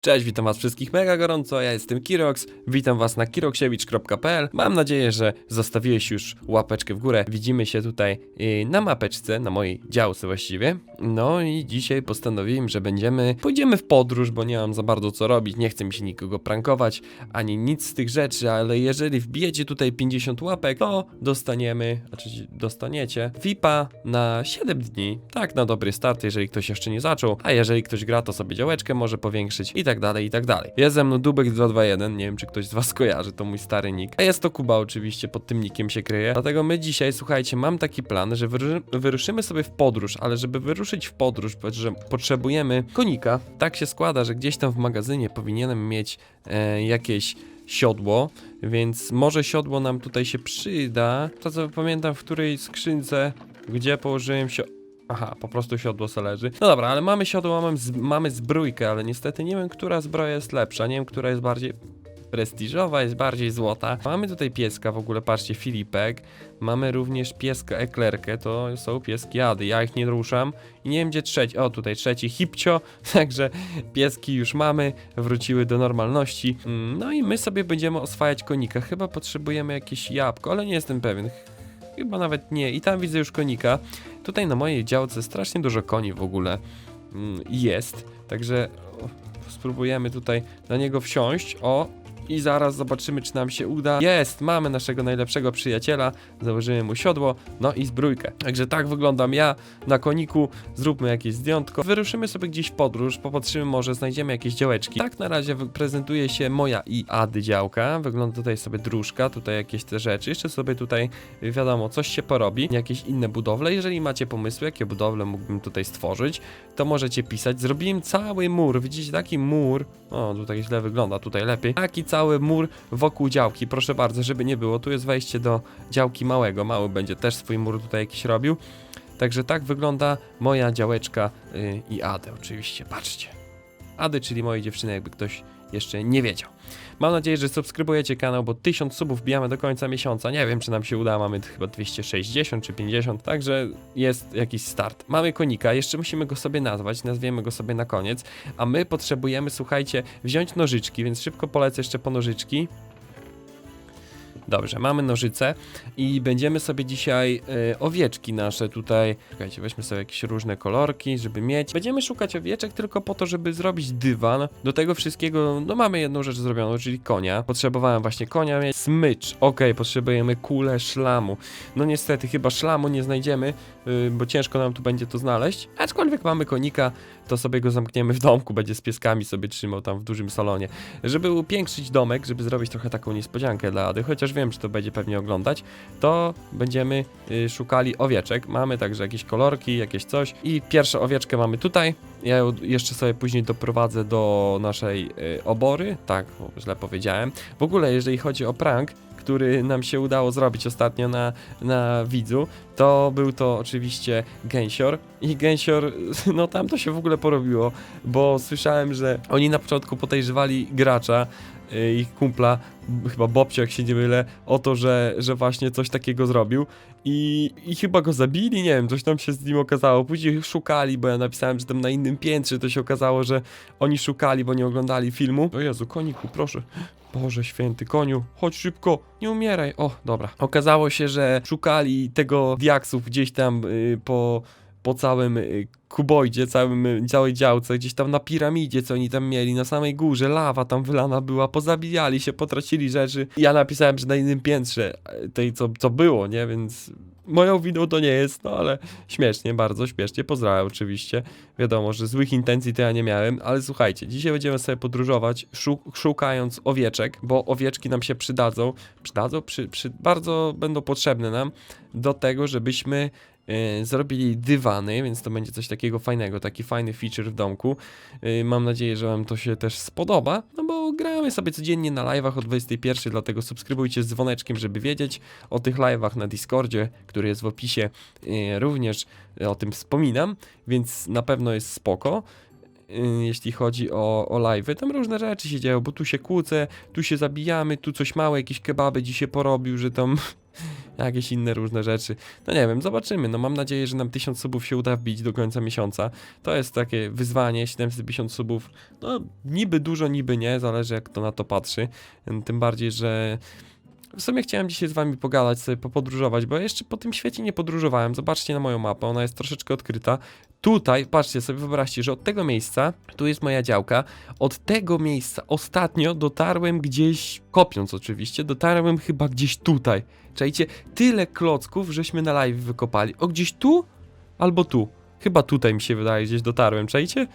Cześć, witam was wszystkich mega gorąco, ja jestem Kirox, witam was na kiroksiewicz.pl Mam nadzieję, że zostawiłeś już łapeczkę w górę. Widzimy się tutaj y, na mapeczce, na mojej działce właściwie. No i dzisiaj postanowiłem, że będziemy, pójdziemy w podróż, bo nie mam za bardzo co robić, nie chcę mi się nikogo prankować, ani nic z tych rzeczy, ale jeżeli wbijecie tutaj 50 łapek, to dostaniemy, znaczy dostaniecie VIPa na 7 dni, tak na dobry start, jeżeli ktoś jeszcze nie zaczął, a jeżeli ktoś gra, to sobie działeczkę może powiększyć i tak dalej, i tak dalej. Jest ze mną Dubek 221, nie wiem czy ktoś z was kojarzy, to mój stary nick, a jest to Kuba oczywiście, pod tym nickiem się kryje, dlatego my dzisiaj, słuchajcie, mam taki plan, że wyru wyruszymy sobie w podróż, ale żeby wyruszyć w podróż, że potrzebujemy konika, tak się składa, że gdzieś tam w magazynie powinienem mieć e, jakieś siodło, więc może siodło nam tutaj się przyda. To co pamiętam w której skrzynce, gdzie położyłem się. Aha, po prostu siodło se leży. No dobra, ale mamy siodło, mamy, z, mamy zbrójkę, ale niestety nie wiem, która zbroja jest lepsza. Nie wiem, która jest bardziej prestiżowa, jest bardziej złota. Mamy tutaj pieska w ogóle, patrzcie, Filipek. Mamy również pieska Eklerkę, to są pieski Ady. Ja ich nie ruszam. I nie wiem, gdzie trzeci. O, tutaj trzeci Hipcio. Także pieski już mamy, wróciły do normalności. Mm, No i my sobie będziemy oswajać konika. Chyba potrzebujemy jakieś jabłko, ale nie jestem pewien. Chyba nawet nie. I tam widzę już konika. Tutaj na mojej działce strasznie dużo koni w ogóle mm, jest. Także spróbujemy tutaj na niego wsiąść. O, i zaraz zobaczymy, czy nam się uda. Jest, mamy naszego najlepszego przyjaciela. Założymy mu siodło, no i zbrójkę. Także tak wyglądam ja na koniku. Zróbmy jakieś zdjątko. Wyruszymy sobie gdzieś w podróż, popatrzymy, może znajdziemy jakieś działeczki. Tak na razie prezentuje się moja i Ady działka. Wygląda tutaj sobie dróżka, tutaj jakieś te rzeczy. Jeszcze sobie tutaj, y, wiadomo, coś się porobi. Jakieś inne budowle. Jeżeli macie pomysły, jakie budowle mógłbym tutaj stworzyć, to możecie pisać. Zrobiłem cały mur. Widzicie, taki mur. O, tutaj źle wygląda, tutaj lepiej. Taki cały mur wokół działki. Proszę bardzo, żeby nie było. Tu jest wejście do działki małego. Mały będzie też swój mur tutaj jakiś robił. Także tak wygląda moja działeczka yy, i Ady oczywiście. Patrzcie. Ady, czyli mojej dziewczyny, jakby ktoś jeszcze nie wiedział. Mam nadzieję, że subskrybujecie kanał, bo 1000 subów bijamy do końca miesiąca. Nie wiem, czy nam się uda, mamy chyba 260 czy 50, także jest jakiś start. Mamy konika, jeszcze musimy go sobie nazwać, nazwiemy go sobie na koniec, a my potrzebujemy, słuchajcie, wziąć nożyczki, więc szybko polecę jeszcze po nożyczki. Dobrze, mamy nożyce i będziemy sobie dzisiaj e, owieczki nasze tutaj. Czekajcie, weźmy sobie jakieś różne kolorki, żeby mieć. Będziemy szukać owieczek tylko po to, żeby zrobić dywan. Do tego wszystkiego, no mamy jedną rzecz zrobioną, czyli konia. Potrzebowałem właśnie konia mieć. Smycz. Okej, potrzebujemy kulę szlamu. No niestety, chyba szlamu nie znajdziemy, y, bo ciężko nam tu będzie to znaleźć. Aczkolwiek mamy konika, to sobie go zamkniemy w domku, będzie z pieskami sobie trzymał tam w dużym salonie. Żeby upiększyć domek, żeby zrobić trochę taką niespodziankę dla Ady, chociaż wiem, że to będzie pewnie oglądać, to będziemy y, szukali owieczek. Mamy także jakieś kolorki, jakieś coś. I pierwszą owieczkę mamy tutaj. Ja ją jeszcze sobie później doprowadzę do naszej y, obory. Tak, źle powiedziałem. W ogóle, jeżeli chodzi o prank, który nam się udało zrobić ostatnio na, na widzu, to był to oczywiście Gęsior. I Gęsior, no tam to się w ogóle porobiło, bo słyszałem, że oni na początku podejrzewali gracza, ich kumpla, chyba Bobcio, jak się nie mylę, o to, że, że właśnie coś takiego zrobił. I, I chyba go zabili, nie wiem, coś tam się z nim okazało. Później szukali, bo ja napisałem, że tam na innym piętrze to się okazało, że oni szukali, bo nie oglądali filmu. O Jezu, koniku, proszę. Boże święty, koniu, chodź szybko, nie umieraj. O, dobra. Okazało się, że szukali tego diaksów gdzieś tam y, po, po całym y, kuboidzie, całym, y, całej działce, gdzieś tam na piramidzie, co oni tam mieli, na samej górze, lawa tam wylana była, pozabijali się, potracili rzeczy. Ja napisałem, że na innym piętrze y, tej, co, co było, nie, więc moją winą to nie jest, no ale śmiesznie, bardzo śmiesznie, pozdrawiam oczywiście. Wiadomo, że złych intencji to ja nie miałem, ale słuchajcie, dzisiaj będziemy sobie podróżować, szuk szukając owieczek, bo owieczki nam się przydadzą, przydadzą, przy, przy, bardzo będą potrzebne nam do tego, żebyśmy zrobili dywany, więc to będzie coś takiego fajnego, taki fajny feature w domku. E, mam nadzieję, że wam to się też spodoba, no bo gramy sobie codziennie na live'ach o 21, dlatego subskrybujcie z dzwoneczkiem, żeby wiedzieć o tych live'ach na Discordzie, który jest w opisie, e, również o tym wspominam, więc na pewno jest spoko. Jeśli chodzi o, o live'y, tam różne rzeczy się dzieją, bo tu się kłócę, tu się zabijamy, tu coś małe, jakieś kebaby dzisiaj porobił, że tam jakieś inne różne rzeczy. No nie wiem, zobaczymy. No mam nadzieję, że nam 1000 subów się uda wbić do końca miesiąca. To jest takie wyzwanie, 750 subów. No niby dużo, niby nie, zależy jak to na to patrzy. Tym bardziej, że w sumie chciałem dzisiaj z wami pogadać, sobie popodróżować, bo ja jeszcze po tym świecie nie podróżowałem. Zobaczcie na moją mapę, ona jest troszeczkę odkryta. Tutaj, patrzcie sobie, wyobraźcie, że od tego miejsca, tu jest moja działka, od tego miejsca ostatnio dotarłem gdzieś, kopiąc oczywiście, dotarłem chyba gdzieś tutaj. Czajcie, tyle klocków, żeśmy na live wykopali. O, gdzieś tu? Albo tu. Chyba tutaj mi się wydaje, gdzieś dotarłem, czajcie?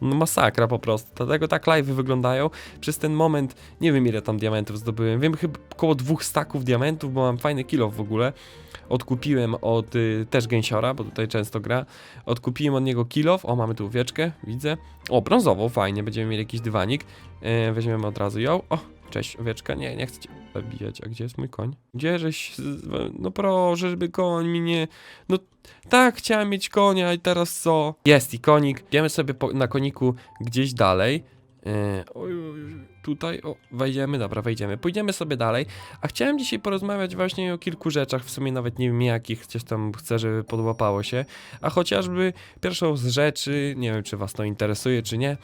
No masakra po prostu, dlatego tak live wyglądają. Przez ten moment, nie wiem ile tam diamentów zdobyłem, wiem chyba około dwóch staków diamentów, bo mam fajny kilo w ogóle. Odkupiłem od y, też gęsiora, bo tutaj często gra. Odkupiłem od niego kilof. O, mamy tu owieczkę, widzę. O, brązową, fajnie, będziemy mieli jakiś dywanik. E, weźmiemy od razu ją. O, cześć, owieczka. Nie, nie chcę cię zabijać. A gdzie jest mój koń? Gdzie żeś... No proszę, żeby koń mi nie... No tak, chciałem mieć konia i teraz co? Jest i konik. Idziemy sobie po, na koniku gdzieś dalej. E, oj, tutaj, o, wejdziemy, dobra, wejdziemy. Pójdziemy sobie dalej. A chciałem dzisiaj porozmawiać właśnie o kilku rzeczach, w sumie nawet nie wiem jakich, gdzieś tam chcę, żeby podłapało się. A chociażby pierwszą z rzeczy, nie wiem czy was to interesuje, czy nie,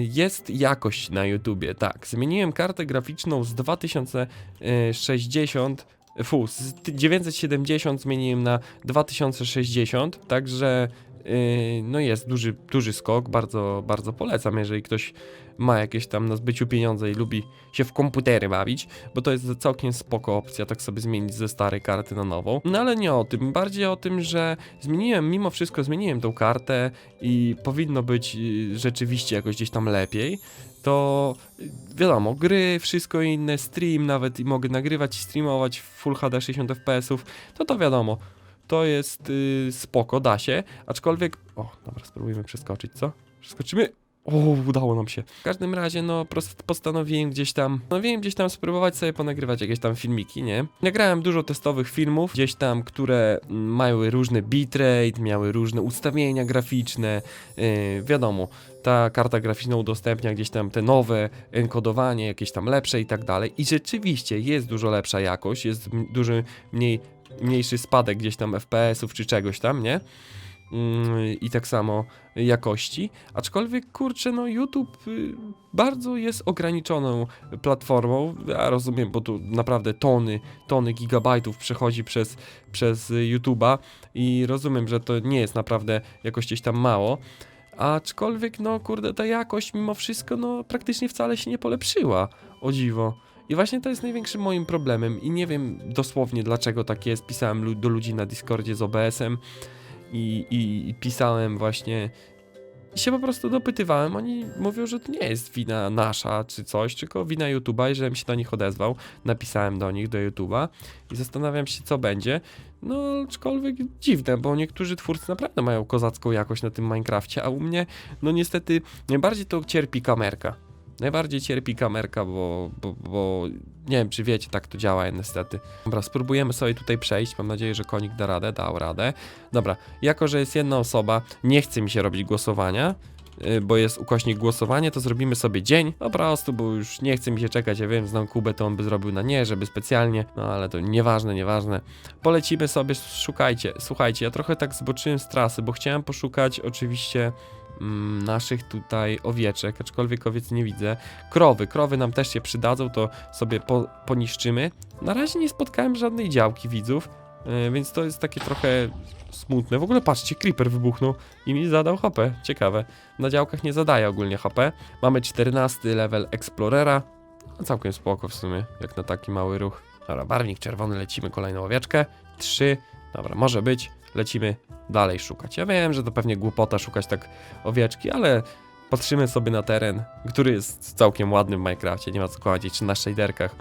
jest jakość na YouTubie. Tak, zmieniłem kartę graficzną z 2060, fu, z 970 zmieniłem na 2060, także yy, no jest duży, duży skok, bardzo, bardzo polecam, jeżeli ktoś ma jakieś tam na zbyciu pieniądze i lubi się w komputery bawić, bo to jest całkiem spoko opcja, tak sobie zmienić ze starej karty na nową. No ale nie o tym, bardziej o tym, że zmieniłem, mimo wszystko zmieniłem tą kartę i powinno być y, rzeczywiście jakoś gdzieś tam lepiej. To y, wiadomo, gry, wszystko inne, stream nawet i mogę nagrywać i streamować w Full HD 60 fps, to to wiadomo. To jest y, spoko, da się, aczkolwiek... O, dobra, spróbujmy przeskoczyć, co? Przeskoczymy? O, udało nam się. W każdym razie, no, postanowiłem gdzieś tam, postanowiłem gdzieś tam spróbować sobie ponagrywać jakieś tam filmiki, nie? Nagrałem dużo testowych filmów, gdzieś tam, które mm, mają różne bitrate, miały różne ustawienia graficzne, yy, wiadomo, ta karta graficzna udostępnia gdzieś tam te nowe enkodowanie, jakieś tam lepsze i tak dalej. I rzeczywiście jest dużo lepsza jakość, jest dużo mniej, mniejszy spadek gdzieś tam FPS-ów czy czegoś tam, nie? Mm, I tak samo jakości. Aczkolwiek, kurczę, no YouTube y, bardzo jest ograniczoną platformą. Ja rozumiem, bo tu naprawdę tony, tony gigabajtów przechodzi przez, przez YouTube'a i rozumiem, że to nie jest naprawdę jakoś gdzieś tam mało. Aczkolwiek, no kurde, ta jakość mimo wszystko, no praktycznie wcale się nie polepszyła. O dziwo. I właśnie to jest największym moim problemem i nie wiem dosłownie dlaczego tak jest. Pisałem do ludzi na Discordzie z OBS-em i, i, pisałem właśnie i się po prostu dopytywałem. Oni mówią, że to nie jest wina nasza czy coś, tylko wina YouTube'a i żebym się do nich odezwał. Napisałem do nich, do YouTube'a i zastanawiam się, co będzie. No, aczkolwiek dziwne, bo niektórzy twórcy naprawdę mają kozacką jakość na tym Minecrafcie, a u mnie, no niestety, najbardziej to cierpi kamerka. Najbardziej cierpi kamerka, bo, bo, bo nie wiem, czy wiecie, tak to działa niestety. Dobra, spróbujemy sobie tutaj przejść. Mam nadzieję, że konik da radę, dał radę. Dobra, jako że jest jedna osoba, nie chce mi się robić głosowania, y, bo jest ukośnik głosowanie, to zrobimy sobie dzień. Po prostu, bo już nie chce mi się czekać. Ja wiem, znam Kubę, to on by zrobił na nie, żeby specjalnie, no ale to nieważne, nieważne. Polecimy sobie, szukajcie, słuchajcie, ja trochę tak zboczyłem z trasy, bo chciałem poszukać oczywiście naszych tutaj owieczek, aczkolwiek owiec nie widzę. Krowy, krowy nam też się przydadzą, to sobie po, poniszczymy. Na razie nie spotkałem żadnej działki widzów, yy, więc to jest takie trochę smutne. W ogóle patrzcie, creeper wybuchnął i mi zadał HP. Ciekawe. Na działkach nie zadaje ogólnie HP. Mamy 14 level Explorera. No, całkiem spoko w sumie, jak na taki mały ruch. Dobra, barwnik czerwony, lecimy kolejną owieczkę. Trzy. Dobra, może być. Lecimy dalej szukać. Ja wiem, że to pewnie głupota szukać tak owieczki, ale patrzymy sobie na teren, który jest całkiem ładny w Minecrafcie, nie ma co kładzieć, czy na shaderkach,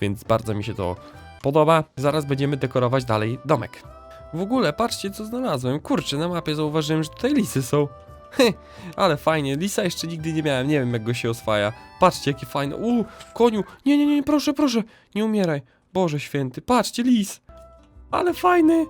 więc bardzo mi się to podoba. Zaraz będziemy dekorować dalej domek. W ogóle, patrzcie co znalazłem. Kurczę, na mapie zauważyłem, że tutaj lisy są. Ale fajnie. Lisa jeszcze nigdy nie miałem, nie wiem jak go się oswaja. Patrzcie, jakie fajne. Uuu, koniu. Nie, nie, nie, proszę, proszę. Nie umieraj. Boże święty, patrzcie, lis. Ale fajny.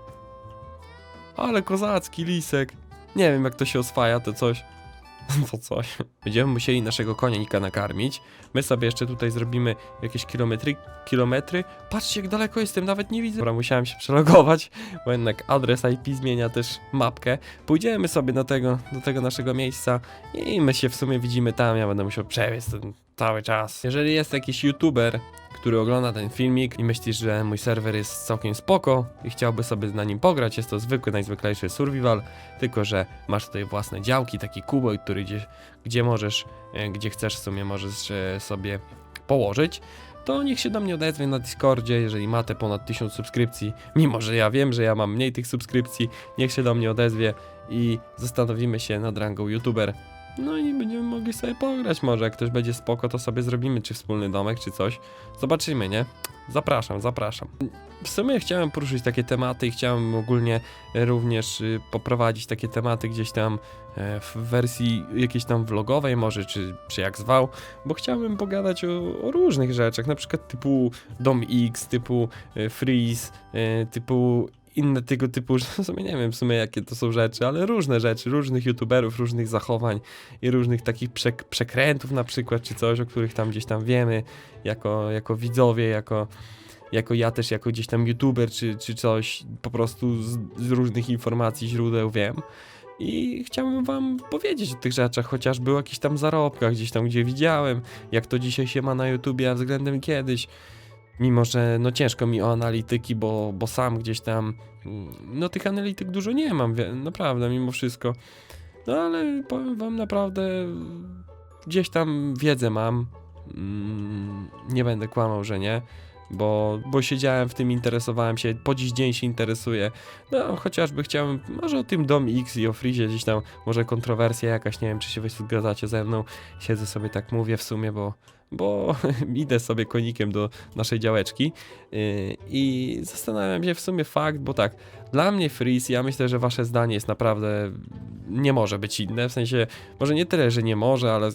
Ale kozacki lisek. Nie wiem jak to się oswaja, to coś. to coś. Będziemy musieli naszego konika nakarmić. My sobie jeszcze tutaj zrobimy jakieś kilometry, kilometry. Patrzcie, jak daleko jestem, nawet nie widzę. Dobra, musiałem się przelogować, bo jednak adres IP zmienia też mapkę. Pójdziemy sobie do tego, do tego naszego miejsca i my się w sumie widzimy tam. Ja będę musiał przebiec ten cały czas. Jeżeli jest jakiś youtuber, który ogląda ten filmik i myślisz, że mój serwer jest całkiem spoko i chciałby sobie na nim pograć, jest to zwykły, najzwyklejszy survival, tylko że masz tutaj własne działki, taki kuboj, który gdzie, gdzie możesz, e, gdzie chcesz w sumie możesz e, sobie położyć, to niech się do mnie odezwie na Discordzie, jeżeli ma te ponad 1000 subskrypcji, mimo że ja wiem, że ja mam mniej tych subskrypcji, niech się do mnie odezwie i zastanowimy się nad rangą youtuber. No i będziemy mogli sobie pograć może, jak ktoś będzie spoko, to sobie zrobimy czy wspólny domek, czy coś. Zobaczymy, nie? Zapraszam, zapraszam. W sumie chciałem poruszyć takie tematy i chciałem ogólnie również y, poprowadzić takie tematy gdzieś tam e, w wersji jakiejś tam vlogowej może, czy, czy jak zwał, bo chciałbym pogadać o, o różnych rzeczach, na przykład typu Dom X, typu e, Freeze, e, typu inne tego typu, w sumie nie wiem w sumie jakie to są rzeczy, ale różne rzeczy, różnych youtuberów, różnych zachowań i różnych takich przek przekrętów na przykład, czy coś, o których tam gdzieś tam wiemy, jako, jako widzowie, jako, jako ja też, jako gdzieś tam youtuber, czy, czy coś, po prostu z, z różnych informacji, źródeł wiem. I chciałbym wam powiedzieć o tych rzeczach, chociażby o jakichś tam zarobkach, gdzieś tam, gdzie widziałem, jak to dzisiaj się ma na YouTubie, a względem kiedyś. Mimo, że no ciężko mi o analityki, bo, bo sam gdzieś tam, mm, no tych analityk dużo nie mam, naprawdę, mimo wszystko. No ale powiem wam naprawdę, gdzieś tam wiedzę mam. Mm, Nie będę kłamał, że nie, bo, bo siedziałem w tym, interesowałem się, po dziś dzień się interesuję. No, chociażby chciałem, może o tym Dom X i o Frizie gdzieś tam, może kontrowersja jakaś, nie wiem, czy się wy zgadzacie ze mną. Siedzę sobie tak mówię w sumie, bo, bo idę sobie konikiem do naszej działeczki yy, i zastanawiam się w sumie fakt, bo tak, dla mnie Freeze, ja myślę, że wasze zdanie jest naprawdę, nie może być inne, w sensie, może nie tyle, że nie może, ale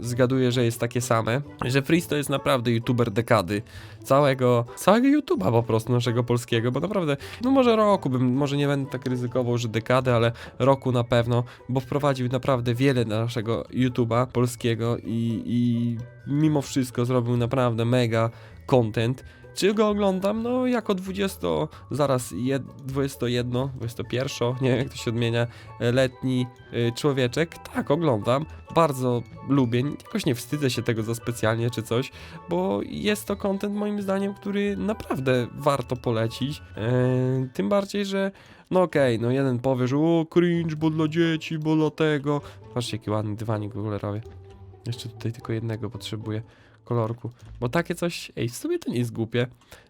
zgaduję, że jest takie same, że Freeze to jest naprawdę youtuber dekady, całego, całego YouTube'a po prostu naszego polskiego, bo naprawdę, no może roku bym, może nie będę tak ryzykował, że dekady, ale roku na pewno, bo wprowadził naprawdę wiele na naszego YouTube'a polskiego i, i mimo wszystko zrobił naprawdę mega content. Czy go oglądam? No jako 20, zaraz jed, 21, 21, nie wiem jak to się odmienia, e, letni y, człowieczek. Tak, oglądam. Bardzo lubię. Jakoś nie wstydzę się tego za specjalnie czy coś, bo jest to content moim zdaniem, który naprawdę warto polecić. E, tym bardziej, że no okej, no jeden powie, że o cringe, bo dla dzieci, bo dla tego. Patrzcie jaki ładny dywanik w ogóle robię. Jeszcze tutaj tylko jednego potrzebuję kolorku. Bo takie coś, ej, w sumie to nie jest głupie.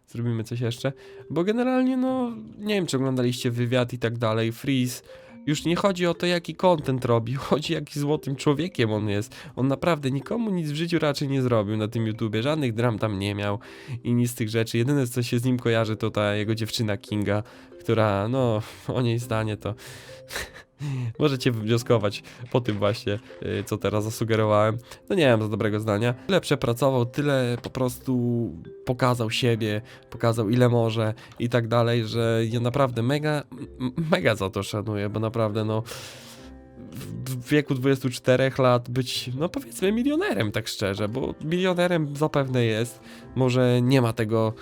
Zrobimy coś jeszcze. Bo generalnie, no, nie wiem, czy oglądaliście wywiad i tak dalej. Freeze. Już nie chodzi o to, jaki content robi, chodzi jaki złotym człowiekiem on jest. On naprawdę nikomu nic w życiu raczej nie zrobił na tym YouTubie, żadnych dram tam nie miał i nic z tych rzeczy. Jedyne, co się z nim kojarzy, to ta jego dziewczyna Kinga, która, no, o niej zdanie to możecie wywnioskować po tym właśnie, y, co teraz zasugerowałem. No nie mam za dobrego zdania. Tyle przepracował, tyle po prostu pokazał siebie, pokazał ile może i tak dalej, że ja naprawdę mega, mega za to szanuję, bo naprawdę no w wieku 24 lat być, no powiedzmy, milionerem, tak szczerze, bo milionerem zapewne jest. Może nie ma tego.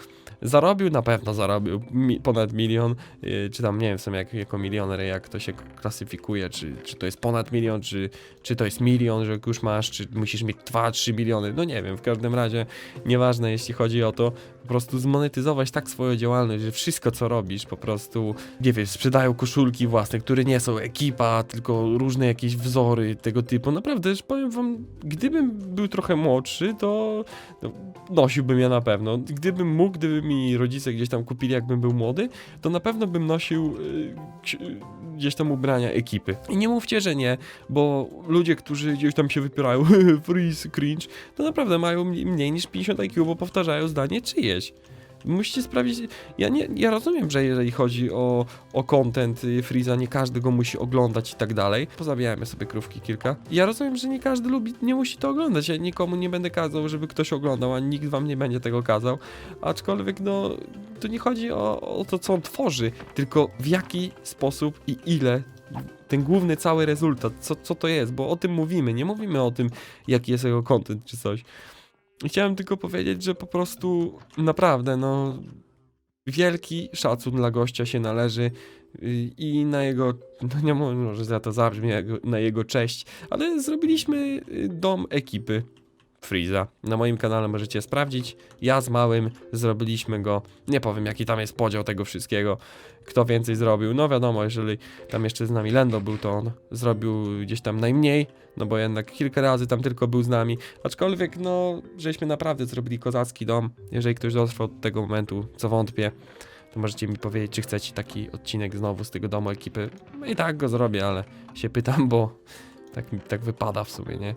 Zarobił, na pewno zarobił mi, ponad milion, yy, czy tam nie wiem w jak, jako milioner, jak to się klasyfikuje, czy, czy to jest ponad milion, czy, czy to jest milion, że już masz, czy musisz mieć 2-3 miliony, no nie wiem, w każdym razie nieważne jeśli chodzi o to, po prostu zmonetyzować tak swoją działalność, że wszystko co robisz po prostu, nie wiem, sprzedają koszulki własne, które nie są ekipa, tylko różne jakieś wzory tego typu. Naprawdę, że powiem wam, gdybym był trochę młodszy, to no, nosiłbym je na pewno. Gdybym mógł, gdyby mi rodzice gdzieś tam kupili, jakbym był młody, to na pewno bym nosił y, gdzieś tam ubrania ekipy. I nie mówcie, że nie, bo ludzie, którzy gdzieś tam się wypierają, freeze, cringe, to naprawdę mają mniej niż 50 IQ, bo powtarzają zdanie czyjeś. Musicie sprawdzić. Ja nie, ja rozumiem, że jeżeli chodzi o, o content y, Freeza, nie każdy go musi oglądać i tak dalej. Pozabijajmy sobie krówki kilka. Ja rozumiem, że nie każdy lubi, nie musi to oglądać. Ja nikomu nie będę kazał, żeby ktoś oglądał, a nikt wam nie będzie tego kazał. Aczkolwiek, no, to nie chodzi o, o to, co on tworzy, tylko w jaki sposób i ile ten główny cały rezultat, co, co to jest, bo o tym mówimy, nie mówimy o tym, jaki jest jego content czy coś. Chciałem tylko powiedzieć, że po prostu naprawdę, no, wielki szacun dla gościa się należy y, i na jego, no nie mo- może za to zabrzmi, na jego cześć, ale zrobiliśmy y, dom ekipy Freeza. Na moim kanale możecie sprawdzić. Ja z małym zrobiliśmy go. Nie powiem, jaki tam jest podział tego wszystkiego. Kto więcej zrobił. No wiadomo, jeżeli tam jeszcze z nami Lendo był, to on zrobił gdzieś tam najmniej. No bo jednak kilka razy tam tylko był z nami. Aczkolwiek, no, żeśmy naprawdę zrobili kozacki dom. Jeżeli ktoś dotrwał do tego momentu, co wątpię, to możecie mi powiedzieć, czy chcecie taki odcinek znowu z tego domu ekipy. No i tak go zrobię, ale się pytam, bo tak, tak wypada w sumie, nie?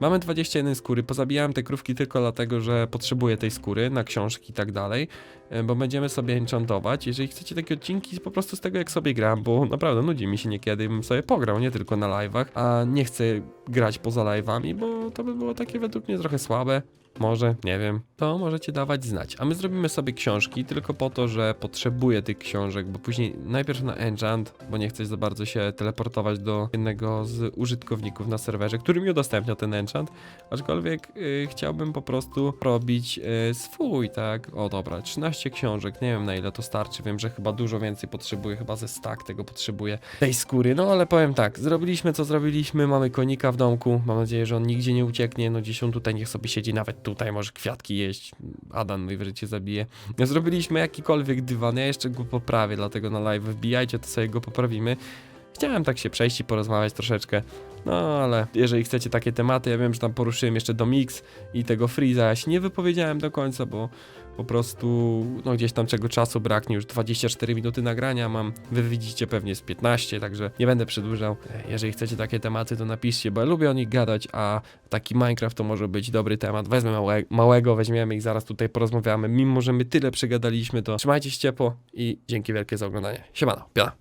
Mamy 21 skóry, pozabijałem te krówki tylko dlatego, że potrzebuję tej skóry na książki i tak dalej, e, bo będziemy sobie enchantować. Jeżeli chcecie takie odcinki po prostu z tego jak sobie gram, bo naprawdę nudzi mi się niekiedy, bym sobie pograł, nie tylko na live'ach, a nie chcę grać poza live'ami, bo to by było takie według mnie trochę słabe. Może, nie wiem, to możecie dawać znać. A my zrobimy sobie książki tylko po to, że potrzebuję tych książek, bo później najpierw na enchant, bo nie chcę za bardzo się teleportować do jednego z użytkowników na serwerze, który mi udostępnia ten enchant, aczkolwiek y, chciałbym po prostu robić y, swój, tak? O dobra, 13 książek, nie wiem na ile to starczy, wiem, że chyba dużo więcej potrzebuję, chyba ze stack tego potrzebuję, tej skóry, no ale powiem tak, zrobiliśmy co zrobiliśmy, mamy konika w domku, mam nadzieję, że on nigdzie nie ucieknie, no gdzieś on tutaj niech sobie siedzi, nawet tutaj może kwiatki jeść, Adam najwyżej cię zabije. Zrobiliśmy jakikolwiek dywan, ja jeszcze go poprawię, dlatego na live wbijajcie, to sobie go poprawimy. Chciałem tak się przejść i porozmawiać troszeczkę, no ale jeżeli chcecie takie tematy, ja wiem, że tam poruszyłem jeszcze do Mix i tego Freeza, ja się nie wypowiedziałem do końca, bo po prostu, no gdzieś tam czego czasu braknie, już 24 minuty nagrania mam, wy widzicie pewnie z 15, także nie będę przedłużał. Jeżeli chcecie takie tematy, to napiszcie, bo ja lubię o nich gadać, a taki Minecraft to może być dobry temat. Wezmę małe, małego, weźmiemy i zaraz tutaj porozmawiamy. Mimo, że my tyle przegadaliśmy, to trzymajcie się ciepło i dzięki wielkie za oglądanie. Siemano, piana.